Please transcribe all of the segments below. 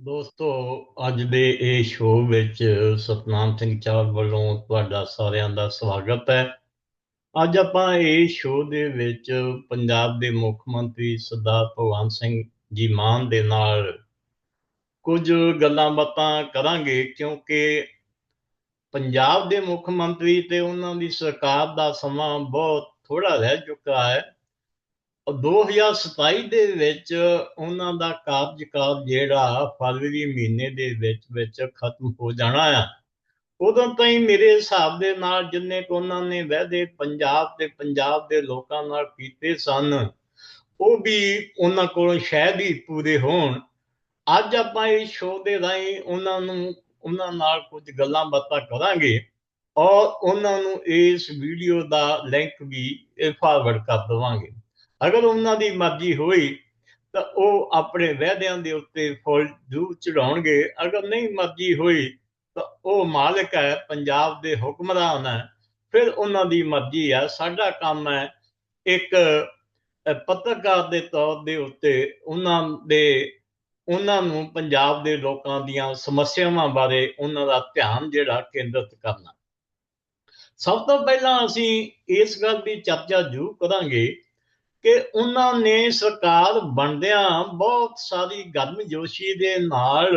ਦੋਸਤੋ, ਅੱਜ ਦੇ ਇਹ ਸ਼ੋਅ ਵਿੱਚ ਸਤਨਾਮ ਸਿੰਘ ਚਾਵਲ ਵੱਲੋਂ ਤੁਹਾਡਾ ਸਾਰਿਆਂ ਦਾ ਸਵਾਗਤ ਹੈ। ਅੱਜ ਆਪਾਂ ਇਹ ਸ਼ੋਅ ਦੇ ਵਿੱਚ ਪੰਜਾਬ ਦੇ ਮੁੱਖ ਮੰਤਰੀ ਸਰਦਾਰ ਭਗਵੰਤ ਸਿੰਘ ਜੀ ਮਾਨ ਦੇ ਨਾਲ ਕੁਝ ਗੱਲਾਂ ਬਾਤਾਂ ਕਰਾਂਗੇ ਕਿਉਂਕਿ ਪੰਜਾਬ ਦੇ ਮੁੱਖ ਮੰਤਰੀ ਤੇ ਉਹਨਾਂ ਦੀ ਸਰਕਾਰ ਦਾ ਸਮਾਂ ਬਹੁਤ ਥੋੜਾ ਰਹਿ ਚੁੱਕਾ ਹੈ। 2027 ਦੇ ਵਿੱਚ ਉਹਨਾਂ ਦਾ ਕਾਰਜਕਾਲ ਜਿਹੜਾ ਫਰਵਰੀ ਮਹੀਨੇ ਦੇ ਵਿੱਚ ਵਿੱਚ ਖਤਮ ਹੋ ਜਾਣਾ ਆ। ਉਦੋਂ ਤਾਈਂ ਮੇਰੇ ਹਿਸਾਬ ਦੇ ਨਾਲ ਜਿੰਨੇ ਕੋ ਉਹਨਾਂ ਨੇ ਵਾਅਦੇ ਪੰਜਾਬ ਤੇ ਪੰਜਾਬ ਦੇ ਲੋਕਾਂ ਨਾਲ ਕੀਤੇ ਸਨ, ਉਹ ਵੀ ਉਹਨਾਂ ਕੋਲੋਂ ਸ਼ਾਇਦ ਹੀ ਪੂਰੇ ਹੋਣ। ਅੱਜ ਆਪਾਂ ਇਸ ਸ਼ੋਅ ਦੇ ਰਾਹੀਂ ਉਹਨਾਂ ਨੂੰ, ਉਹਨਾਂ ਨਾਲ ਕੁਝ ਗੱਲਾਂ ਬਾਤਾਂ ਕਰਾਂਗੇ ਔਰ ਉਹਨਾਂ ਨੂੰ ਇਸ ਵੀਡੀਓ ਦਾ ਲਿੰਕ ਵੀ ਫਾਰਵਰਡ ਕਰ ਦਵਾਂਗੇ। ਅਗਰ ਉਹਨਾਂ ਦੀ ਮਰਜ਼ੀ ਹੋਈ, ਤਾਂ ਉਹ ਆਪਣੇ ਵਾਅਦਿਆਂ ਦੇ ਉੱਤੇ ਫੁੱਲ ਜੂ ਚੜਾਉਣਗੇ ਅਗਰ ਨਹੀਂ ਮਰਜ਼ੀ ਹੋਈ, ਤਾਂ ਉਹ ਮਾਲਕ ਹੈ, ਪੰਜਾਬ ਦੇ ਹੁਕਮਰਾਨ ਹੈ। ਫਿਰ ਉਹਨਾਂ ਦੀ ਮਰਜ਼ੀ ਆ ਸਾਡਾ ਕੰਮ ਹੈ ਇੱਕ ਪੱਤਰਕਾਰ ਦੇ ਤੌਰ ਦੇ ਉੱਤੇ ਉਹਨਾਂ ਦੇ, ਉਹਨਾਂ ਨੂੰ ਪੰਜਾਬ ਦੇ ਲੋਕਾਂ ਦੀਆਂ ਸਮੱਸਿਆਵਾਂ ਬਾਰੇ ਉਹਨਾਂ ਦਾ ਧਿਆਨ ਜਿਹੜਾ ਕੇਂਦਰਿਤ ਕਰਨਾ। ਸਭ ਤੋਂ ਪਹਿਲਾਂ ਅਸੀਂ ਇਸ ਗੱਲ ਦੀ ਚਰਚਾ ਜ਼ਰੂਰ ਕਰਾਂਗੇ ਕਿ ਉਹਨਾਂ ਨੇ ਸਰਕਾਰ ਬਣਦਿਆਂ ਬਹੁਤ ਸਾਰੀ ਗਰਮਜੋਸ਼ੀ ਦੇ ਨਾਲ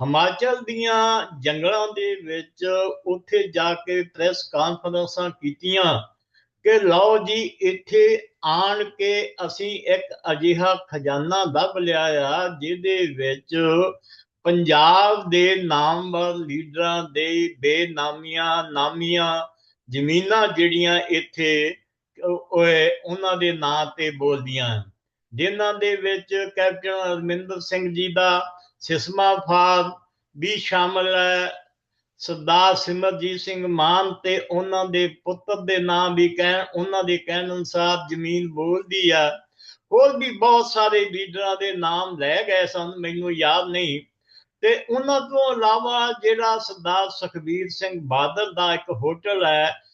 ਹਿਮਾਚਲ ਦੀਆਂ ਜੰਗਲਾਂ ਦੇ ਵਿੱਚ ਉੱਥੇ ਜਾ ਕੇ ਪ੍ਰੈਸ ਕਾਨਫਰੰਸਾਂ ਕੀਤੀਆਂ ਕਿ ਲਓ ਜੀ, ਇੱਥੇ ਆਣ ਕੇ ਅਸੀਂ ਇੱਕ ਅਜਿਹਾ ਖਜ਼ਾਨਾ ਦੱਬ ਲਿਆ ਆ, ਜਿਹਦੇ ਵਿੱਚ ਪੰਜਾਬ ਦੇ ਨਾਮਵਰ ਲੀਡਰਾਂ ਦੇ ਬੇਨਾਮੀਆਂ ਨਾਮੀਆਂ ਜ਼ਮੀਨਾਂ ਜਿਹੜੀਆਂ ਇੱਥੇ ਉਹਨਾਂ ਦੇ ਨਾਂ ਤੇ ਬੋਲਦੀਆਂ ਹਨ। ਜਿਨ੍ਹਾਂ ਦੇ ਵਿੱਚ captain Arminder Singh ji the Siswan for ਵੀ ਸ਼ਾਮਲ ਹੈ। ਸਰਦਾਰ ਸਿਮਰਜੀਤ ਸਿੰਘ ਮਾਨ ਤੇ ਉਹਨਾਂ ਦੇ ਪੁੱਤਰ ਦੇ ਨਾਮ ਵੀ ਕਹਿਣ, ਉਹਨਾਂ ਦੇ ਕਹਿਣ ਅਨੁਸਾਰ ਜ਼ਮੀਨ ਬੋਲਦੀ ਆ। ਹੋਰ ਵੀ ਬਹੁਤ ਸਾਰੇ ਲੀਡਰਾਂ ਦੇ ਨਾਮ ਲੈ ਗਏ ਸਨ, ਮੈਨੂੰ ਯਾਦ ਨਹੀਂ। ਤੇ ਉਹਨਾਂ ਤੋਂ ਇਲਾਵਾ ਜਿਹੜਾ ਸਰਦਾਰ ਸੁਖਬੀਰ ਸਿੰਘ ਬਾਦਲ ਦਾ ਇੱਕ ਹੋਟਲ ਹੈ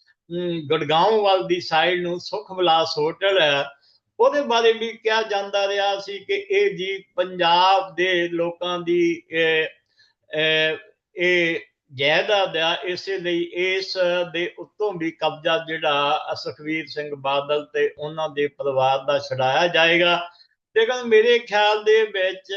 ਗੜਗਾਉਂ ਵੱਲ ਦੀ ਸਾਈਡ ਨੂੰ ਸੁਖ ਵਿਲਾਸ ਹੋਟਲ ਹੈ। ਉਹਦੇ ਬਾਰੇ ਵੀ ਕਿਹਾ ਜਾਂਦਾ ਰਿਹਾ ਸੀ ਕਿ ਇਹ ਜੀ ਪੰਜਾਬ ਦੇ ਲੋਕਾਂ ਦੀ ਇਹ ਜਾਇਦਾਦ ਆ ਇਸੇ ਲਈ ਇਸ ਦੇ ਉੱਤੋਂ ਵੀ ਕਬਜ਼ਾ ਜਿਹੜਾ ਸੁਖਵੀਰ ਸਿੰਘ ਬਾਦਲ ਤੇ ਉਹਨਾਂ ਦੇ ਪਰਿਵਾਰ ਦਾ ਛਡਾਇਆ ਜਾਏਗਾ। ਲੇਕਿਨ ਮੇਰੇ ਖਿਆਲ ਦੇ ਵਿੱਚ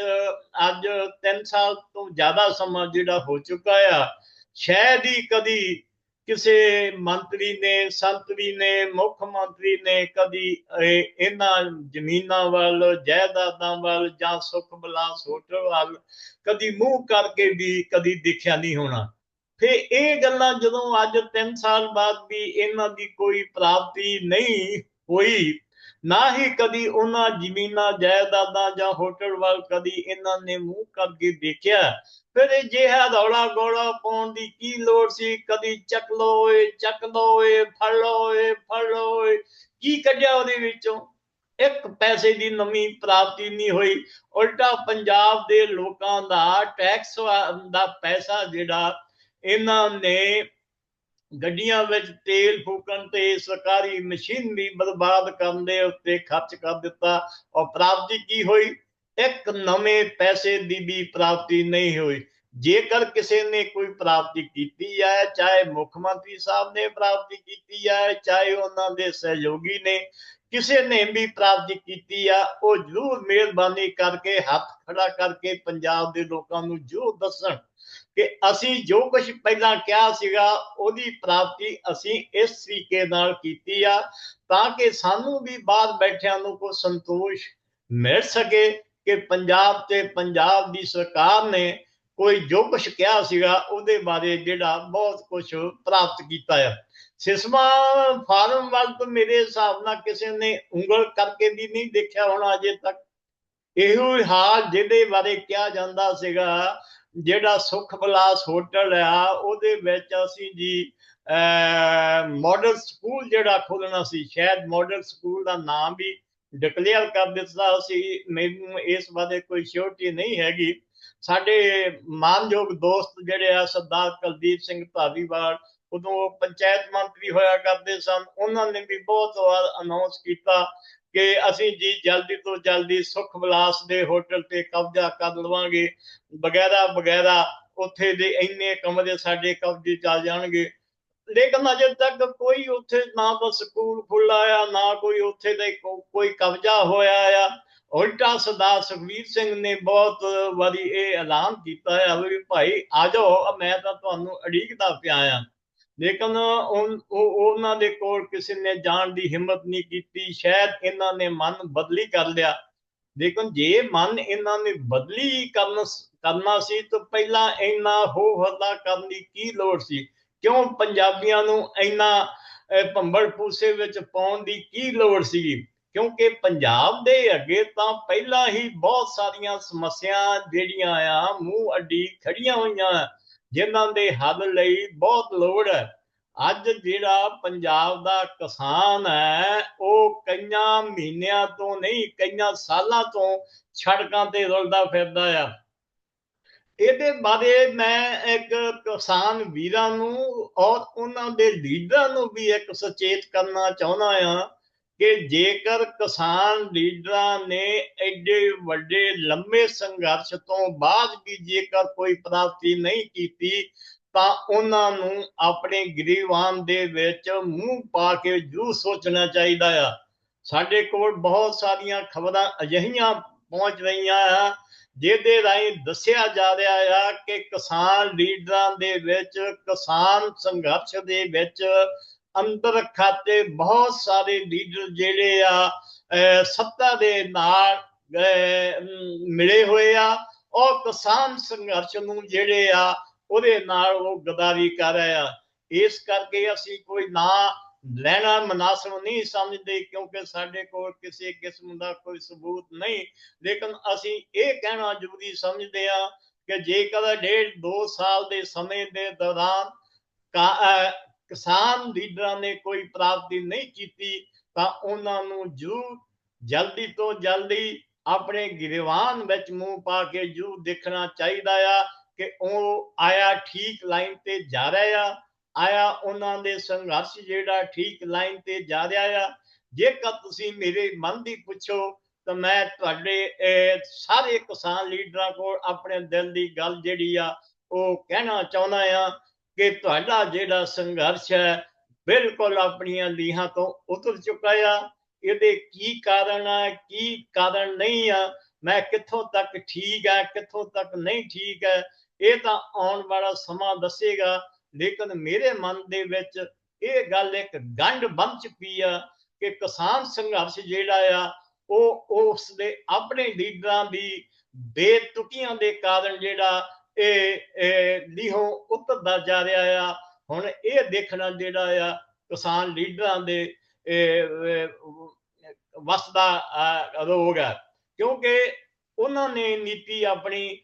ਅੱਜ 3 ਸਾਲ ਤੋਂ ਜ਼ਿਆਦਾ ਸਮਾਂ ਜਿਹੜਾ ਹੋ ਚੁੱਕਾ ਆ। ਸ਼ਾਇਦ ਹੀ ਕਦੀ ਕਿਸੇ ਮੰਤਰੀ ਨੇ, ਸੰਤਰੀ ਨੇ, ਮੁੱਖ ਮੰਤਰੀ ਨੇ ਕਦੀ ਇਹਨਾਂ ਜ਼ਮੀਨਾਂ ਵੱਲ, ਜਾਇਦਾਦਾਂ ਵੱਲ ਜਾਂ ਸੁਖ ਬਲਾਸ ਹੋਟਲ ਵੱਲ ਕਦੀ ਮੂੰਹ ਕਰਕੇ ਵੀ ਕਦੀ ਦੇਖਿਆ ਨਹੀਂ ਹੋਣਾ। ਫੇ ਇਹ ਗੱਲਾਂ ਜਦੋਂ ਅੱਜ 3 ਸਾਲ ਬਾਅਦ ਵੀ ਇਹਨਾਂ ਦੀ ਕੋਈ ਪ੍ਰਾਪਤੀ ਨਹੀਂ ਹੋਈ ਨਾ ਹੀ ਕਦੀ ਉਹਨਾਂ ਜ਼ਮੀਨਾਂ, ਜਾਇਦਾਦਾਂ ਜਾਂ ਹੋਟਲ ਵੱਲ ਕਦੀ ਇਹਨਾਂ ਨੇ ਮੂੰਹ ਕਰਕੇ ਦੇਖਿਆ। ਫਿਰ ਇਹ ਜਿਹਾ ਰੌਲਾ ਗੋਲਾ ਪਾਉਣ ਦੀ ਕੀ ਲੋੜ ਸੀ? ਕਦੀ ਚੱਕ ਲੋ ਓਏ ਚੱਕ ਲੋ ਓਏ ਫੜ ਲੋ ਓਏ ਫੜ ਲੋ ਓਏ ਕੀ ਕੱਢਿਆ ਉਹਦੇ ਵਿੱਚੋਂ? ਇੱਕ ਪੈਸੇ ਦੀ ਨਵੀਂ ਪ੍ਰਾਪਤੀ ਨਹੀਂ ਹੋਈ। ਉਲਟਾ ਪੰਜਾਬ ਦੇ ਲੋਕਾਂ ਦਾ ਟੈਕਸ ਦਾ ਪੈਸਾ ਜਿਹੜਾ ਇਹਨਾਂ ਨੇ ਗੱਡੀਆਂ ਵਿੱਚ ਤੇਲ ਫੂਕਣ ਤੇ ਸਰਕਾਰੀ ਮਸ਼ੀਨ ਬਰਬਾਦ ਕਰਨ ਦੇ ਉੱਤੇ ਖਰਚ ਕਰ ਦਿੱਤਾ। ਔਰ ਪ੍ਰਾਪਤੀ ਕੀ ਹੋਈ? ਇੱਕ ਨਵੇਂ ਪੈਸੇ ਦੀ ਵੀ ਪ੍ਰਾਪਤੀ ਨਹੀਂ ਹੋਈ। ਜੇਕਰ ਕਿਸੇ ਨੇ ਕੋਈ ਪ੍ਰਾਪਤੀ ਕੀਤੀ ਹੈ, ਚਾਹੇ ਮੁੱਖ ਮੰਤਰੀ ਸਾਹਿਬ ਨੇ ਪ੍ਰਾਪਤੀ ਕੀਤੀ ਹੈ, ਚਾਹੇ ਉਹਨਾਂ ਦੇ ਸਹਿਯੋਗੀ ਨੇ, ਕਿਸੇ ਨੇ ਵੀ ਪ੍ਰਾਪਤੀ ਕੀਤੀ ਆ, ਉਹ ਜ਼ਰੂਰ ਮਿਹਰਬਾਨੀ ਕਰਕੇ ਹੱਥ ਖੜਾ ਕਰਕੇ ਪੰਜਾਬ ਦੇ ਲੋਕਾਂ ਨੂੰ ਜੋ ਦੱਸਣ। ਕਿ ਅਸੀਂ ਜੋ ਕੁਝ ਪਹਿਲਾਂ ਕਿਹਾ ਸੀਗਾ, ਉਹਦੀ ਪ੍ਰਾਪਤੀ ਅਸੀਂ ਇਸ ਤਰੀਕੇ ਨਾਲ ਕੀਤੀ ਆ, ਤਾਂ ਕਿ ਸਾਨੂੰ ਵੀ ਬਾਹਰ ਬੈਠਿਆਂ ਨੂੰ ਕੋ ਸੰਤੋਸ਼ ਮਿਲ ਸਕੇ ਕਿ ਪੰਜਾਬ ਤੇ ਪੰਜਾਬ ਦੀ ਸਰਕਾਰ ਨੇ ਕੋਈ ਜੋ ਕੁਝ ਕਿਹਾ ਸੀਗਾ, ਉਹਦੇ ਬਾਰੇ ਜਿਹੜਾ ਬਹੁਤ ਕੁਝ ਪ੍ਰਾਪਤ ਕੀਤਾ ਆ। ਸਿਸਮਾ ਫਾਰਮ ਵੱਲ ਮੇਰੇ ਹਿਸਾਬ ਨਾਲ ਕਿਸੇ ਨੇ ਉਂਗਲ ਕਰਕੇ ਵੀ ਨਹੀਂ ਦੇਖਿਆ ਹੋਣਾ ਅਜੇ ਤੱਕ। ਇਹੋ ਹਾਲ ਜਿਹਦੇ ਬਾਰੇ ਕਿਹਾ ਜਾਂਦਾ ਸੀਗਾ ਜਿਹੜਾ ਸੁਖ ਬਲਾਸ ਹੋਟਲ ਆ, ਉਹਦੇ ਵਿੱਚ ਅਸੀਂ ਜੀ ਮਾਡਲ ਸਕੂਲ ਜਿਹੜਾ ਖੋਲਣਾ ਸੀ, ਸ਼ਾਇਦ ਮਾਡਲ ਸਕੂਲ ਦਾ ਨਾਮ ਵੀ ਡਿਕਲੇਅਰ ਕਰ ਦਿੱਤਾ ਸੀ। ਮੈਨੂੰ ਇਸ ਬਾਰੇ ਕੋਈ ਸ਼ੋਰਟੀ ਨਹੀਂ ਹੈਗੀ। ਸਾਡੇ ਮਾਨਯੋਗ ਦੋਸਤ ਜਿਹੜੇ ਆ, ਸਰਦਾਰ ਕੁਲਦੀਪ ਸਿੰਘ ਧਾਰੀਵਾਲ ਉਦੋਂ ਪੰਚਾਇਤ ਮੰਤਰੀ ਹੋਇਆ ਕਰਦੇ ਸਨ। ਉਹਨਾਂ ਨੇ ਵੀ ਬਹੁਤ ਵਾਰ ਅਨਾਉਂਸ ਕੀਤਾ ਕਿ ਅਸੀਂ ਜੀ ਜਲਦੀ ਤੋਂ ਜਲਦੀ ਸੁਖ ਵਿਲਾਸ ਦੇ ਹੋਟਲ ਤੇ ਕਬਜ਼ਾ ਕਰ ਲਵਾਂਗੇ। ਵਗੈਰਾ ਵਗੈਰਾ ਉੱਥੇ ਦੇ ਇੰਨੇ ਕਮਰੇ ਸਾਡੇ ਕਬਜ਼ੇ ਚ ਆ ਜਾਣਗੇ। ਲੇਕਿਨ ਅਜੇ ਤੱਕ ਕੋਈ ਉੱਥੇ ਨਾ ਤਾਂ ਸਕੂਲ ਖੁੱਲਾ ਆ, ਨਾ ਕੋਈ ਉੱਥੇ ਦੇ ਕੋਈ ਕਬਜ਼ਾ ਹੋਇਆ ਆ। ਉਲਟਾ ਸਰਦਾਰ ਸੁਖਵੀਰ ਸਿੰਘ ਨੇ ਬਹੁਤ ਵਾਰੀ ਇਹ ਐਲਾਨ ਕੀਤਾ ਹੈ ਵੀ ਭਾਈ ਆ ਜਾਓ, ਮੈਂ ਤਾਂ ਤੁਹਾਨੂੰ ਅੜੀਕਦਾ ਪਿਆ ਆ। ਲੇਕਿਨ ਉਹਨਾਂ ਦੇ ਕੋਲ ਕਿਸੇ ਨੇ ਜਾਣ ਦੀ ਹਿੰਮਤ ਨਹੀਂ ਕੀਤੀ, ਸ਼ਾਇਦ ਇਹਨਾਂ ਨੇ ਮਨ ਬਦਲੀ ਕਰ ਲਿਆ। ਲੇਕਿਨ ਜੇ ਮਨ ਇਹਨਾਂ ਨੇ ਬਦਲੀ ਕਰਨ ਕਰਨਾ ਸੀ, ਤਾਂ ਪਹਿਲਾਂ ਇੰਨਾ ਹੋ ਹੱਲਾ ਕਰਨ ਦੀ ਕੀ ਲੋੜ ਸੀ? ਕਿਉਂ ਪੰਜਾਬੀਆਂ ਨੂੰ ਇੰਨਾ ਭੰਬੜ ਪੂਸੇ ਵਿੱਚ ਪਾਉਣ ਦੀ ਕੀ ਲੋੜ ਸੀ? ਕਿਉਂਕਿ ਪੰਜਾਬ ਦੇ ਅੱਗੇ ਤਾਂ ਪਹਿਲਾਂ ਹੀ ਬਹੁਤ ਸਾਰੀਆਂ ਸਮੱਸਿਆ ਜਿਹੜੀਆਂ ਆ, ਮੂੰਹ ਅੱਡੀ ਖੜੀਆਂ ਹੋਈਆਂ। ਜਿਨ੍ਹਾਂ ਦੇ ਹੱਲ ਲਈ ਬਹੁਤ ਲੋੜ ਹੈ। ਅੱਜ ਜਿਹੜਾ ਪੰਜਾਬ ਦਾ ਕਿਸਾਨ ਹੈ, ਉਹ ਕਈਆਂ ਮਹੀਨਿਆਂ ਤੋਂ ਨਹੀਂ, ਕਈਆਂ ਸਾਲਾਂ ਤੋਂ ਸੜਕਾਂ ਤੇ ਰੁਲਦਾ ਫਿਰਦਾ ਆ। ਇਹਦੇ ਬਾਰੇ ਮੈਂ ਇੱਕ ਕਿਸਾਨ ਵੀਰਾਂ ਨੂੰ ਔਰ ਉਹਨਾਂ ਦੇ ਲੀਡਰਾਂ ਨੂੰ ਵੀ ਇੱਕ ਸੁਚੇਤ ਕਰਨਾ ਚਾਹੁੰਦਾ ਆ ਕਿ ਜੇਕਰ ਕਿਸਾਨ ਲੀਡਰਾਂ ਨੇ ਐਡੇ ਵੱਡੇ, ਲੰਮੇ ਸੰਘਰਸ਼ ਤੋਂ ਬਾਅਦ ਵੀ ਜੇਕਰ ਕੋਈ ਪ੍ਰਾਪਤੀ ਨਹੀਂ ਕੀਤੀ, ਤਾਂ ਉਹਨਾਂ ਨੂੰ ਆਪਣੇ ਗਰੀਬਾਨ ਦੇ ਵਿੱਚ ਮੂੰਹ ਪਾ ਕੇ ਜੂ ਸੋਚਣਾ ਚਾਹੀਦਾ ਆ। ਸਾਡੇ ਕੋਲ ਬਹੁਤ ਸਾਰੀਆਂ ਖਬਰਾਂ ਅਜਿਹੀਆਂ ਪਹੁੰਚ ਰਹੀਆਂ ਆ, ਜਿਹਦੇ ਰਾਹੀਂ ਦੱਸਿਆ ਜਾ ਰਿਹਾ ਆ ਕਿ ਕਿਸਾਨ ਲੀਡਰਾਂ ਦੇ ਵਿੱਚ, ਕਿਸਾਨ ਸੰਘਰਸ਼ ਦੇ ਵਿੱਚ ਅੰਦਰ ਖਾਤੇ ਬਹੁਤ ਸਾਰੇ ਲੀਡਰ ਜਿਹੜੇ ਆ ਸੱਤਾ ਦੇ ਨਾਲ ਮਿਲੇ ਹੋਏ ਆ। ਔਰ ਕਿਸਾਨ ਸੰਘਰਸ਼ ਨੂੰ ਜਿਹੜੇ ਆ, ਉਹਦੇ ਨਾਲ ਉਹ ਗਦਾਰੀ ਕਰ ਰਹੇ ਆ। ਇਸ ਕਰਕੇ ਅਸੀਂ ਕੋਈ ਨਾਂ ਲੈਣਾ ਮناسب ਨਹੀਂ ਸਮਝਦੇ, ਕਿਉਂਕਿ ਸਾਡੇ ਕੋਲ ਕਿਸੇ ਕਿਸਮ ਦਾ ਕੋਈ ਸਬੂਤ ਨਹੀਂ। ਲੇਕਿਨ ਅਸੀਂ ਇਹ ਕਹਿਣਾ ਜ਼ਰੂਰੀ ਸਮਝਦੇ ਆ ਕਿ ਜੇਕਰ ਡੇਢ 2 ਸਾਲ ਦੇ ਸਮੇਂ ਦੇ ਦੌਰਾਨ ਕਿਸਾਨ ਲੀਡਰਾਂ ਨੇ ਕੋਈ ਪ੍ਰਾਪਤੀ ਨਹੀਂ ਕੀਤੀ, ਤਾਂ ਉਹਨਾਂ ਨੂੰ ਜਰੂਰ ਜਲਦੀ ਤੋਂ ਜਲਦੀ ਆਪਣੇ ਗਿਰਵਾਨ ਵਿੱਚ ਮੂੰਹ ਪਾ ਕੇ ਜੂ ਦੇਖਣਾ ਚਾਹੀਦਾ ਆ ਕਿ ਉਹ ਆਇਆ ਠੀਕ ਲਾਈਨ ਤੇ ਜਾ ਰਿਹਾ ਆ। ਆਇਆ ਉਹਨਾਂ ਦੇ ਸੰਘਰਸ਼ ਜਿਹੜਾ ਠੀਕ ਲਾਈਨ ਤੇ ਜਾ ਰਿਹਾ ਆ। ਜੇਕਰ ਤੁਸੀਂ ਮੇਰੇ ਮਨ ਦੀ ਪੁੱਛੋ, ਤਾਂ ਮੈਂ ਤੁਹਾਡੇ ਸਾਰੇ ਕਿਸਾਨ ਲੀਡਰਾਂ ਕੋਲ ਆਪਣੇ ਦਿਲ ਦੀ ਗੱਲ ਜਿਹੜੀ ਆ, ਉਹ ਕਹਿਣਾ ਚਾਹੁੰਦਾ ਆ ਕਿ ਤੁਹਾਡਾ ਜਿਹੜਾ ਸੰਘਰਸ਼ ਹੈ ਬਿਲਕੁਲ ਆਪਣੀਆਂ ਲੀਹਾਂ ਤੋਂ ਉਤਰ ਚੁੱਕਾ ਆ। ਇਹਦੇ ਕੀ ਕਾਰਨ ਆ, ਕੀ ਕਾਰਨ ਨਹੀਂ ਆ? ਮੈਂ ਕਿੱਥੋਂ ਤੱਕ ਠੀਕ ਆ, ਕਿੱਥੋਂ ਤੱਕ ਨਹੀਂ ਠੀਕ ਹੈ ਇਹ ਤਾਂ ਆਉਣ ਵਾਲਾ ਸਮਾਂ ਦੱਸੇਗਾ। ਲੇਕਿਨ ਮੇਰੇ ਮਨ ਦੇ ਵਿੱਚ ਇਹ ਗੱਲ ਇੱਕ ਗੰਢ ਬਣ ਚੁੱਕੀ ਆ ਕਿ ਕਿਸਾਨ ਸੰਘਰਸ਼ ਜਿਹੜਾ ਆ, ਉਹ ਉਸ ਦੇ ਆਪਣੇ ਲੀਡਰਾਂ ਦੀ ਬੇਤੁਕੀਆਂ ਦੇ ਕਾਰਨ ਜਿਹੜਾ ਇਹ ਲੀਹੋਂ ਉੱਤਰਦਾ ਜਾ ਰਿਹਾ ਆ। ਹੁਣ ਇਹ ਦੇਖਣਾ ਜਿਹੜਾ ਆ, ਕਿਸਾਨ ਲੀਡਰਾਂ ਦੇ ਵਸਦਾ ਰੋਗ ਹੈ ਕਿਉਂਕਿ ਉਹਨਾਂ ਨੇ ਨੀਤੀ ਆਪਣੀ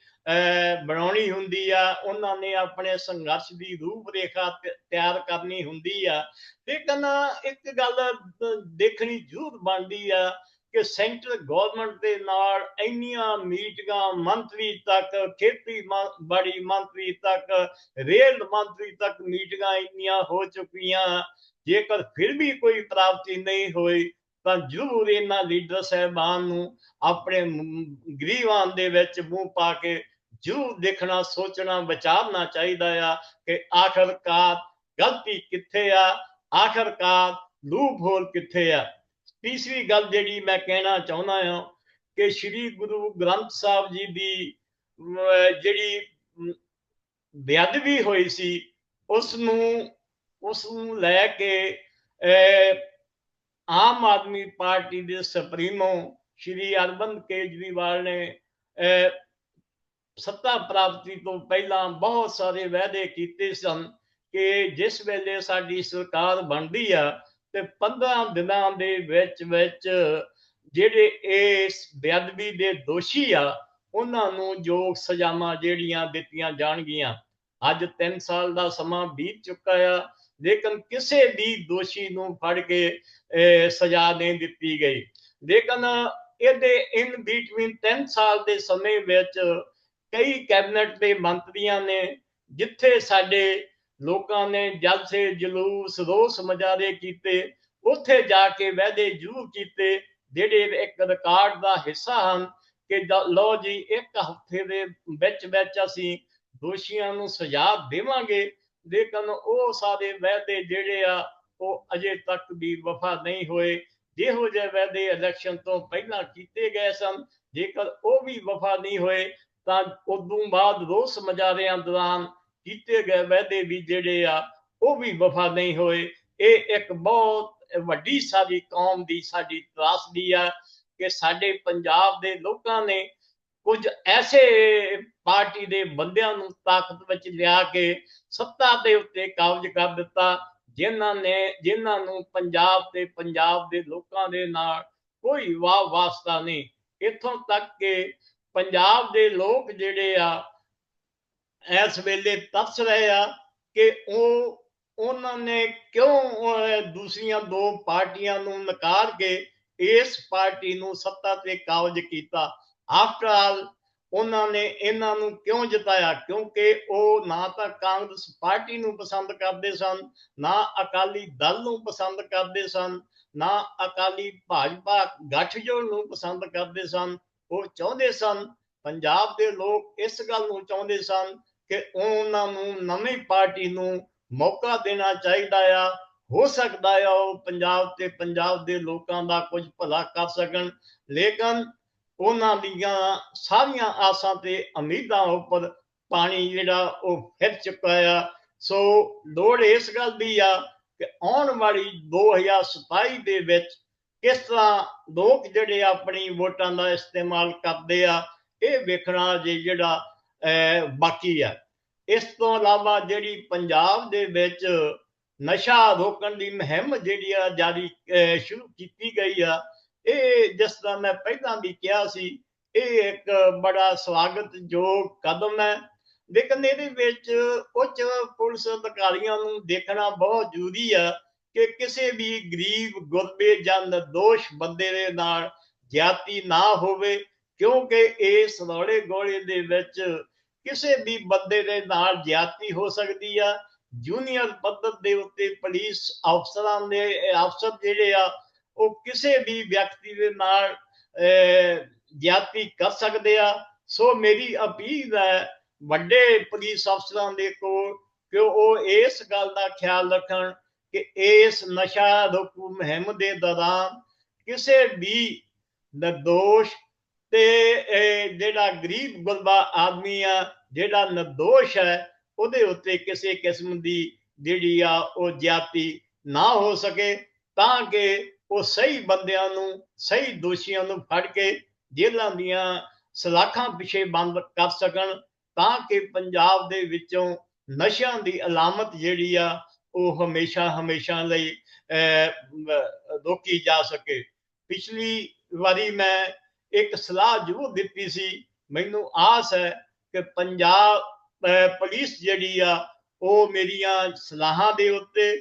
ਬਣਾਉਣੀ ਹੁੰਦੀ ਆ। ਉਹਨਾਂ ਨੇ ਆਪਣੇ ਸੰਘਰਸ਼ ਦੀ ਰੂਪ ਰੇਖਾ ਤਿਆਰ ਕਰਨੀ ਹੁੰਦੀ ਆ। ਤੇ ਕਹਿੰਦਾ ਇੱਕ ਗੱਲ ਦੇਖਣੀ ਜ਼ਰੂਰ ਬਣਦੀ ਆ ਕਿ ਸੈਂਟਰ ਗਵਰਨਮੈਂਟ ਦੇ ਨਾਲ ਇੰਨੀਆਂ ਮੀਟਿੰਗਾਂ ਮੰਤਰੀ ਤੱਕ, ਖੇਤੀ ਬੜੀ ਮੰਤਰੀ ਤੱਕ, ਰੇਲ ਮੰਤਰੀ ਤੱਕ ਮੀਟਿੰਗਾਂ ਇੰਨੀਆਂ ਹੋ ਚੁੱਕੀਆਂ। ਜੇਕਰ ਫਿਰ ਵੀ ਕੋਈ ਪ੍ਰਾਪਤੀ ਨਹੀਂ ਹੋਈ, ਤਾਂ ਜ਼ਰੂਰ ਇਹਨਾਂ ਲੀਡਰ ਸਹਿਬਾਨ ਨੂੰ ਆਪਣੇ ਗਰੀਬਾਂ ਦੇ ਵਿੱਚ ਮੂੰਹ ਪਾ ਕੇ ਜ਼ਰੂਰ ਦੇਖਣਾ, ਸੋਚਣਾ, ਵਿਚਾਰਨਾ ਚਾਹੀਦਾ ਆ ਕਿ ਆਖਰਕਾਰ ਗਲਤੀ ਕਿੱਥੇ ਆ, ਆਖਰਕਾਰ ਲੂਪ ਹੋਲ ਕਿੱਥੇ ਆ। ਤੀਸਰੀ ਗੱਲ ਜਿਹੜੀ ਮੈਂ ਕਹਿਣਾ ਚਾਹੁੰਦਾ ਹਾਂ ਕਿ ਸ੍ਰੀ ਗੁਰੂ ਗ੍ਰੰਥ ਸਾਹਿਬ ਜੀ ਦੀ ਜਿਹੜੀ ਬੇਅਦਬੀ ਹੋਈ ਸੀ ਉਸ ਨੂੰ ਉਸ ਨੂੰ ਲੈ ਕੇ ਆਮ ਆਦਮੀ ਪਾਰਟੀ ਦੇ ਸੁਪਰੀਮੋ ਸ਼੍ਰੀ ਅਰਵਿੰਦ ਕੇਜਰੀਵਾਲ ਨੇ ਸੱਤਾ ਪ੍ਰਾਪਤੀ ਤੋਂ ਪਹਿਲਾਂ ਬਹੁਤ ਸਾਰੇ ਵਾਅਦੇ ਕੀਤੇ ਸਨ ਕਿ ਜਿਸ ਵੇਲੇ ਸਾਡੀ ਸਰਕਾਰ ਬਣਦੀ ਆ ਤੇ 15 ਦਿਨਾਂ ਦੇ ਵਿੱਚ ਵਿੱਚ ਜਿਹੜੇ ਇਸ ਬੇਅਦਬੀ ਦੇ ਦੋਸ਼ੀ ਆ, ਉਹਨਾਂ ਨੂੰ ਜੋ ਸਜ਼ਾਵਾਂ ਜਿਹੜੀਆਂ ਦਿੱਤੀਆਂ ਜਾਣਗੀਆਂ, ਅੱਜ 3 ਸਾਲ ਦਾ ਸਮਾਂ ਬੀਤ ਚੁੱਕਾ ਆ, ਲੇਕਿਨ ਕਿਸੇ ਵੀ ਦੋਸ਼ੀ ਨੂੰ ਫੜ ਕੇ ਸਜ਼ਾ ਨਹੀਂ ਦਿੱਤੀ ਗਈ। ਲੇਕਿਨ ਇਹਦੇ ਇਨ ਬੀਟਵੀਨ 10 ਸਾਲ ਦੇ ਸਮੇਂ ਵਿੱਚ ਕਈ ਕੈਬਨਿਟ ਦੇ ਮੰਤਰੀਆਂ ਨੇ, ਜਿੱਥੇ ਸਾਡੇ ਲੋਕਾਂ ਨੇ ਜਲਸੇ ਜਲੂਸ ਰੋਸ ਮਜਾਰੇ ਕੀਤੇ, ਉੱਥੇ ਜਾ ਕੇ ਵਹਿਦੇ ਜੂ ਕੀਤੇ, ਜਿਹੜੇ ਇੱਕ ਰਿਕਾਰਡ ਦਾ ਹਿੱਸਾ ਹਨ ਕਿ ਲੋ ਜੀ, ਇੱਕ ਹਫ਼ਤੇ ਦੇ ਵਿੱਚ ਵਿੱਚ ਅਸੀਂ ਦੋਸ਼ੀਆਂ ਨੂੰ ਸਜ਼ਾ ਦੇਵਾਂਗੇ, ਲੇਕਿਨ ਉਹ ਸਾਰੇ ਵਹਿਦੇ ਜਿਹੜੇ ਆ, ਉਹ ਅਜੇ ਤੱਕ ਵੀ ਵਫਾ ਨਹੀਂ ਹੋਏ। ਜਿਹੋ ਜਿਹੇ ਵਹਿਦੇ ਇਲੈਕਸ਼ਨ ਤੋਂ ਪਹਿਲਾਂ ਕੀਤੇ ਗਏ ਸਨ, ਜੇਕਰ ਉਹ ਵੀ ਵਫਾ ਨਹੀਂ ਹੋਏ, ਤਾਂ ਉਦੋਂ ਬਾਅਦ ਰੋਸ ਮਜਾਰਿਆਂ ਦੌਰਾਨ ਕੀਤੇ ਗਏ ਵਾਅਦੇ ਵੀ ਜਿਹੜੇ ਆ, ਉਹ ਵੀ ਵਫਾ ਨਹੀਂ ਹੋਏ। ਇਹ ਇੱਕ ਬਹੁਤ ਵੱਡੀ ਸਾਡੀ ਕੌਮ ਦੀ ਸਾਡੀ ਤਰਾਸਦੀ ਆ ਕਿ ਸਾਡੇ ਪੰਜਾਬ ਦੇ ਲੋਕਾਂ ਨੇ ਕੁਝ ਐਸੇ ਪਾਰਟੀ ਦੇ ਬੰਦਿਆਂ ਨੂੰ ਤਾਕਤ ਵਿੱਚ ਲਿਆ ਕੇ ਸੱਤਾ ਦੇ ਉੱਤੇ ਕਾਬਜ ਕਰ ਦਿੱਤਾ, ਜਿਨ੍ਹਾਂ ਨੇ, ਜਿਨ੍ਹਾਂ ਨੂੰ ਪੰਜਾਬ ਤੇ ਪੰਜਾਬ ਦੇ ਲੋਕਾਂ ਦੇ ਨਾਲ ਕੋਈ ਵਾਹ ਵਾਸਤਾ ਨਹੀਂ। ਇੱਥੋਂ ਤੱਕ ਕਿ ਪੰਜਾਬ ਦੇ ਲੋਕ ਜਿਹੜੇ ਆ ਇਸ ਵੇਲੇ ਤਰਸ ਰਹੇ ਆ ਕਿ ਉਹ, ਉਹਨਾਂ ਨੇ ਕਿਉਂ ਦੂਸਰੀਆਂ ਦੋ ਪਾਰਟੀਆਂ ਨੂੰ ਨਕਾਰ ਕੇ ਇਸ ਪਾਰਟੀ ਨੂੰ ਸੱਤਾ ਤੇ ਕਾਬਜ ਕੀਤਾ। ਆਫਟਰ ਆਲ ਉਹਨਾਂ ਨੇ ਇਹਨਾਂ ਨੂੰ ਕਿਉਂ ਜਿਤਾਇਆ? ਕਿਉਂਕਿ ਉਹ ਨਾ ਤਾਂ ਕਾਂਗਰਸ ਪਾਰਟੀ ਨੂੰ ਪਸੰਦ ਕਰਦੇ ਸਨ, ਨਾ ਅਕਾਲੀ ਦਲ ਨੂੰ ਪਸੰਦ ਕਰਦੇ ਸਨ, ਨਾ ਅਕਾਲੀ ਭਾਜਪਾ ਗੱਠਜੋੜ ਨੂੰ ਪਸੰਦ ਕਰਦੇ ਸਨ, ਉਹ ਚਾਹੁੰਦੇ ਸਨ, ਪੰਜਾਬ ਦੇ ਲੋਕ ਇਸ ਗੱਲ ਨੂੰ ਚਾਹੁੰਦੇ ਸਨ ਕਿ ਉਹਨਾਂ ਨੂੰ ਨਵੀਂ ਪਾਰਟੀ ਨੂੰ ਮੌਕਾ ਦੇਣਾ ਚਾਹੀਦਾ ਆ। ਹੋ ਸਕਦਾ ਆ ਉਹ ਪੰਜਾਬ ਤੇ ਪੰਜਾਬ ਦੇ ਲੋਕਾਂ ਦਾ ਕੁਝ ਭਲਾ ਕਰ ਸਕਣ। ਲੇਕਿਨ ਉਹਨਾਂ ਦੀਆਂ ਸਾਰੀਆਂ ਆਸਾਂ ਤੇ ਉਮੀਦਾਂ ਉੱਪਰ ਪਾਣੀ ਜਿਹੜਾ ਉਹ ਫਿਰ ਚੁੱਕਾ ਆ। ਸੋ ਲੋੜ ਇਸ ਗੱਲ ਦੀ ਆ ਕਿ ਆਉਣ ਵਾਲੀ 2027 ਦੇ ਵਿੱਚ ਕਿਸ ਤਰ੍ਹਾਂ ਲੋਕ ਜਿਹੜੇ ਆਪਣੀ ਵੋਟਾਂ ਦਾ ਇਸਤੇਮਾਲ ਕਰਦੇ ਆ, ਇਹ ਵੇਖਣਾ ਜੇ ਜਿਹੜਾ ਬਾਕੀ ਆ। ਇਸ ਤੋਂ ਇਲਾਵਾ ਜਿਹੜੀ ਪੰਜਾਬ ਦੇ ਵਿੱਚ ਨਸ਼ਾ ਰੋਕਣ ਦੀ ਮੁਹਿੰਮ ਜਿਹੜੀ ਆ ਜਾਰੀ ਸ਼ੁਰੂ ਕੀਤੀ ਗਈ ਆ, ਇਹ ਜਿਸ ਤਰ੍ਹਾਂ ਮੈਂ ਪਹਿਲਾਂ ਵੀ ਕਿਹਾ ਸੀ, ਇਹ ਇੱਕ ਬੜਾ ਸਵਾਗਤਯੋਗ ਕਦਮ ਹੈ ਲੇਕਿਨ ਇਹਦੇ ਵਿੱਚ ਉੱਚ ਪੁਲਿਸ ਅਧਿਕਾਰੀਆਂ ਨੂੰ ਦੇਖਣਾ ਬਹੁਤ ਜ਼ਰੂਰੀ ਆ ਕਿ ਕਿਸੇ ਵੀ ਗਰੀਬ ਗੁਰਬੇ ਜਾਂ ਨਿਰਦੋਸ਼ ਬੰਦੇ ਦੇ ਨਾਲ ਜਾਤੀ ਨਾ ਹੋਵੇ, ਕਿਉਂਕਿ ਇਸ ਰੌਲੇ ਗੋਲੇ ਦੇ ਵਿੱਚ ਕਿਸੇ ਵੀ ਬੰਦੇ ਦੇ ਨਾਲ ਜਾਤੀ ਹੋ ਸਕਦੀ ਆ। ਜੂਨੀਅਰ ਪੱਧਰ ਦੇ ਉੱਤੇ ਪੁਲਿਸ ਅਫਸਰਾਂ ਦੇ ਅਫਸਰ ਜਿਹੜੇ ਆ, ਉਹ ਕਿਸੇ ਵੀ ਵਿਅਕਤੀ ਦੇ ਨਾਲ ਜਾਤੀ ਕਰ ਸਕਦੇ ਆ। ਸੋ ਮੇਰੀ ਅਪੀਲ ਹੈ ਵੱਡੇ ਪੁਲਿਸ ਅਫਸਰਾਂ ਦੇ ਕੋਲ ਕਿ ਉਹ ਇਸ ਗੱਲ ਦਾ ਖਿਆਲ ਰੱਖਣ ਕਿ ਇਸ ਨਸ਼ਾ ਰੋਕੂ ਮੁਹਿੰਮ ਦੇ ਦੌਰਾਨ ਕਿਸੇ ਵੀ ਨਿਰਦੋਸ਼ ਤੇ ਜਿਹੜਾ ਗਰੀਬ ਗੁਰਬਾ ਆਦਮੀ ਆ, ਜਿਹੜਾ ਨਿਰਦੋਸ਼ ਹੈ, ਉਹਦੇ ਉੱਤੇ ਕਿਸੇ ਕਿਸਮ ਦੀ ਜਿਹੜੀ ਆ, ਉਹ ਜਾਤੀ ਨਾ ਹੋ ਸਕੇ, ਤਾਂ ਕਿ ਉਹ ਸਹੀ ਬੰਦਿਆਂ ਨੂੰ, ਸਹੀ ਦੋਸ਼ੀਆਂ ਨੂੰ ਫੜ ਕੇ ਜੇਲ੍ਹਾਂ ਦੀਆਂ ਸਲਾਖਾਂ ਪਿਛੇ ਬੰਦ ਕਰ ਸਕਣ, ਤਾਂ ਕਿ ਪੰਜਾਬ ਦੇ ਵਿੱਚੋਂ ਨਸ਼ਿਆਂ ਦੀ ਅਲਾਮਤ ਜਿਹੜੀ ਆ, ਉਹ ਹਮੇਸ਼ਾ ਹਮੇਸ਼ਾ ਲਈ ਰੋਕੀ ਜਾ ਸਕੇ। ਪਿਛਲੀ ਵਾਰੀ ਮੈਂ ਇੱਕ ਸਲਾਹ ਜ਼ਰੂਰ ਦਿੱਤੀ ਸੀ, ਮੈਨੂੰ ਆਸ ਹੈ ਕਿ ਪੰਜਾਬ ਪੁਲਿਸ ਜਿਹੜੀ ਆ, ਉਹ ਮੇਰੀਆਂ ਸਲਾਹਾਂ ਦੇ ਉੱਤੇ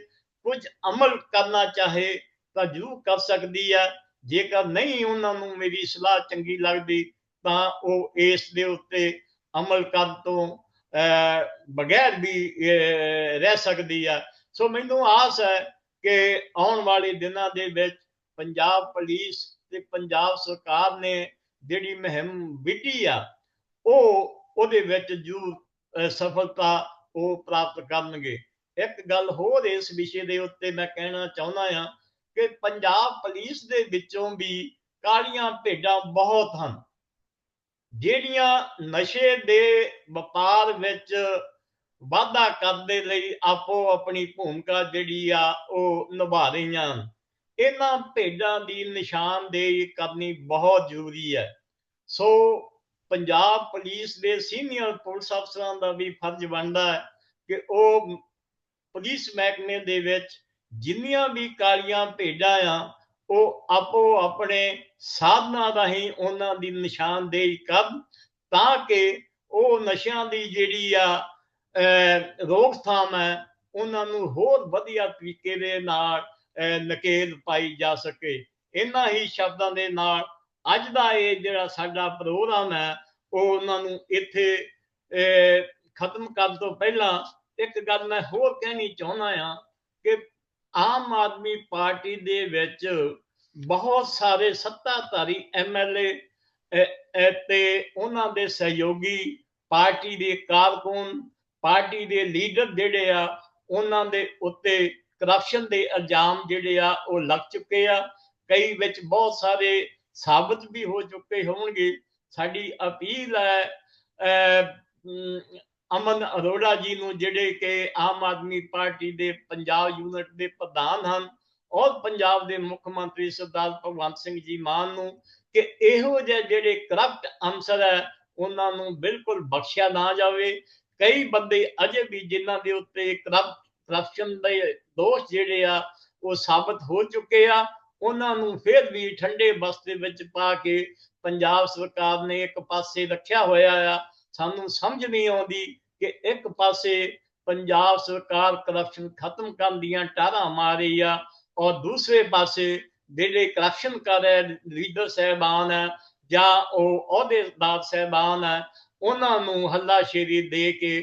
ਕੁਝ ਅਮਲ ਕਰਨਾ ਚਾਹੇ ਤਾਂ ਜ਼ਰੂਰ ਕਰ ਸਕਦੀ ਆ। ਜੇਕਰ ਨਹੀਂ ਉਹਨਾਂ ਨੂੰ ਮੇਰੀ ਸਲਾਹ ਚੰਗੀ ਲੱਗਦੀ, ਤਾਂ ਉਹ ਇਸ ਦੇ ਉੱਤੇ ਅਮਲ ਕਰਨ ਤੋਂ ਬਗੈਰ ਵੀ ਰਹਿ ਸਕਦੀ ਆ। ਸੋ ਮੈਨੂੰ ਆਸ ਹੈ ਕਿ ਆਉਣ ਵਾਲੇ ਦਿਨਾਂ ਦੇ ਵਿੱਚ ਪੰਜਾਬ ਪੁਲਿਸ ਤੇ ਪੰਜਾਬ ਸਰਕਾਰ ਨੇ ਜਿਹੜੀ ਮਹਿੰਮ ਵਿਧੀ ਆ, ਉਹ ਉਹਦੇ ਵਿੱਚ ਜੂ ਸਫਲਤਾ ਉਹ ਪ੍ਰਾਪਤ ਕਰਨਗੇ। ਇੱਕ ਗੱਲ ਹੋਰ ਇਸ ਵਿਸ਼ੇ ਦੇ ਉੱਤੇ ਮੈਂ ਕਹਿਣਾ ਚਾਹੁੰਦਾ ਆ ਕਿ ਪੰਜਾਬ ਪੁਲਿਸ ਦੇ ਵਿੱਚੋਂ ਵੀ ਕਾਲੀਆਂ ਭੇਡਾਂ ਬਹੁਤ ਹਨ। ਜਿਹੜੀਆਂ ਨਸ਼ੇ ਦੇ ਵਪਾਰ ਵਿੱਚ ਵਾਧਾ ਕਰਨ ਦੇ ਲਈ ਆਪੋ ਆਪਣੀ ਭੂਮਿਕਾ ਜਿਹੜੀ ਆ, ਉਹ ਨਿਭਾ ਰਹੀਆਂ ਹਨ। ਇਹਨਾਂ ਭੇਡਾਂ ਦੀ ਨਿਸ਼ਾਨਦੇਹੀ ਕਰਨੀ ਬਹੁਤ ਜ਼ਰੂਰੀ ਹੈ। ਸੋ ਪੰਜਾਬ ਪੁਲਿਸ ਦੇ ਸੀਨੀਅਰ ਪੁਲਿਸ ਅਫਸਰਾਂ ਦਾ ਵੀ ਫਰਜ਼ ਬਣਦਾ ਹੈ ਕਿ ਉਹ ਪੁਲਿਸ ਮਹਿਕਮੇ ਦੇ ਵਿੱਚ ਜਿੰਨੀਆਂ ਵੀ ਕਾਲੀਆਂ ਭੇਡਾਂ ਆ, ਉਹ ਆਪੋ ਆਪਣੇ ਸਾਧਨਾਂ ਰਾਹੀਂ ਉਹਨਾਂ ਦੀ ਨਿਸ਼ਾਨਦੇਹੀ ਕਰਨ ਤਾਂ ਕਿ ਉਹ ਨਸ਼ਿਆਂ ਦੀ ਜਿਹੜੀ ਆ ਰੋਕਥਾਮ ਹੈ, ਉਹਨਾਂ ਨੂੰ ਹੋਰ ਵਧੀਆ ਤਰੀਕੇ ਦੇ ਨਾਲ ਨਕੇਲ ਪਾਈ ਜਾ ਸਕੇ। ਇਹਨਾਂ ਹੀ ਸ਼ਬਦਾਂ ਦੇ ਨਾਲ ਅੱਜ ਦਾ ਇਹ ਜਿਹੜਾ ਸਾਡਾ ਪ੍ਰੋਗਰਾਮ ਹੈ, ਉਹ ਉਹਨਾਂ ਨੂੰ ਇੱਥੇ ਖਤਮ ਕਰਨ ਤੋਂ ਪਹਿਲਾਂ ਇੱਕ ਗੱਲ ਮੈਂ ਹੋਰ ਕਹਿਣੀ ਚਾਹੁੰਦਾ ਆ ਕਿ ਆਮ ਆਦਮੀ ਪਾਰਟੀ ਦੇ ਵਿੱਚ ਬਹੁਤ ਸਾਰੇ ਸੱਤਾਧਾਰੀ ਐਮਐਲਏ ਤੇ ਉਹਨਾਂ ਦੇ ਸਹਿਯੋਗੀ ਪਾਰਟੀ ਦੇ ਕਾਰਕੁਨ, ਪਾਰਟੀ ਦੇ ਲੀਡਰ ਜਿਹੜੇ ਆ, ਉਹਨਾਂ ਦੇ ਉੱਤੇ ਕਰਪਸ਼ਨ ਦੇ ਇਲਜ਼ਾਮ ਜਿਹੜੇ ਆ ਉਹ ਲੱਗ ਚੁੱਕੇ ਆ। ਕਈ ਵਿੱਚ ਬਹੁਤ ਸਾਰੇ ਸਾਬਤ ਵੀ ਹੋ ਚੁੱਕੇ ਹੋਣਗੇ। ਸਾਡੀ ਅਪੀਲ ਹੈ ਅਮਨ ਅਰੋੜਾ ਜੀ ਨੂੰ ਜਿਹੜੇ ਕਿ ਆਮ ਆਦਮੀ ਪਾਰਟੀ ਦੇ ਪੰਜਾਬ ਯੂਨਿਟ ਦੇ ਪ੍ਰਧਾਨ ਹਨ, ਔਰ ਪੰਜਾਬ ਦੇ ਮੁੱਖ ਮੰਤਰੀ ਸਰਦਾਰ ਭਗਵੰਤ ਸਿੰਘ ਜੀ ਮਾਨ ਨੂੰ, ਕਿ ਇਹੋ ਜਿਹੇ ਜਿਹੜੇ ਕਰਪਟ ਅੰਸਰ ਹੈ, ਉਹਨਾਂ ਨੂੰ ਬਿਲਕੁਲ ਬਖਸ਼ਿਆ ਨਾ ਜਾਵੇ। ਕਈ ਬੰਦੇ ਅਜੇ ਵੀ ਜਿਨ੍ਹਾਂ ਦੇ ਉੱਤੇ ਕਰਪਸ਼ਨ ਦੇ ਦੋਸ਼ ਜਿਹੜੇ ਆ, ਉਹ ਸਾਬਤ ਹੋ ਚੁੱਕੇ ਆ। ਉਹਨਾਂ ਨੂੰ ਫਿਰ ਵੀ ਠੰਡੇ ਬਸਤੇ ਵਿੱਚ ਪਾ ਕੇ ਪੰਜਾਬ ਸਰਕਾਰ ਨੇ ਇੱਕ ਪਾਸੇ ਰੱਖਿਆ ਹੋਇਆ ਆ। ਸਾਨੂੰ ਸਮਝ ਨਹੀਂ ਆਉਂਦੀ ਕਿ ਇੱਕ ਪਾਸੇ ਪੰਜਾਬ ਸਰਕਾਰ ਕਰਪਸ਼ਨ ਖਤਮ ਕਰਨ ਦੀਆਂ ਟਾਰਾਂ ਮਾਰ ਰਹੀ ਆ ਔਰ ਦੂਸਰੇ ਪਾਸੇ ਜਿਹੜੇ ਕਰਪਸ਼ਨ ਕਰ ਰਹੇ ਲੀਡਰ ਸਹਿਬਾਨ ਹੈ ਜਾਂ ਉਹ ਅਹੁਦੇਦਾਰ ਸਹਿਬਾਨ ਆ, ਉਹਨਾਂ ਨੂੰ ਹੱਲਾਸ਼ੇਰੀ ਦੇ ਕੇ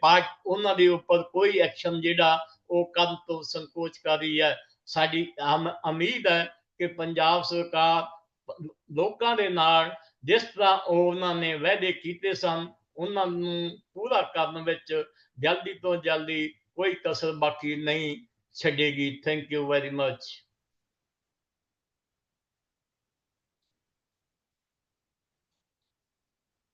ਪਾਰਟ ਉਹਨਾਂ ਦੇ ਉੱਪਰ ਕੋਈ ਐਕਸ਼ਨ ਜਿਹੜਾ ਉਹ ਕਰਨ ਤੋਂ ਸੰਕੋਚ ਕਰ ਰਹੀ ਹੈ? ਸਾਡੀ ਉਮੀਦ ਹੈ ਕਿ ਪੰਜਾਬ ਸਰਕਾਰ ਲੋਕਾਂ ਦੇ ਨਾਲ ਜਿਸ ਤਰ੍ਹਾਂ ਉਹਨਾਂ ਨੇ ਵਾਅਦੇ ਕੀਤੇ ਸਨ, ਉਹਨਾਂ ਨੂੰ ਪੂਰਾ ਕਰਨ ਵਿੱਚ ਜਲਦੀ ਤੋਂ ਜਲਦੀ ਕੋਈ ਕਸਰ ਬਾਕੀ ਨਹੀਂ ਛੱਡੇਗੀ। Thank you very much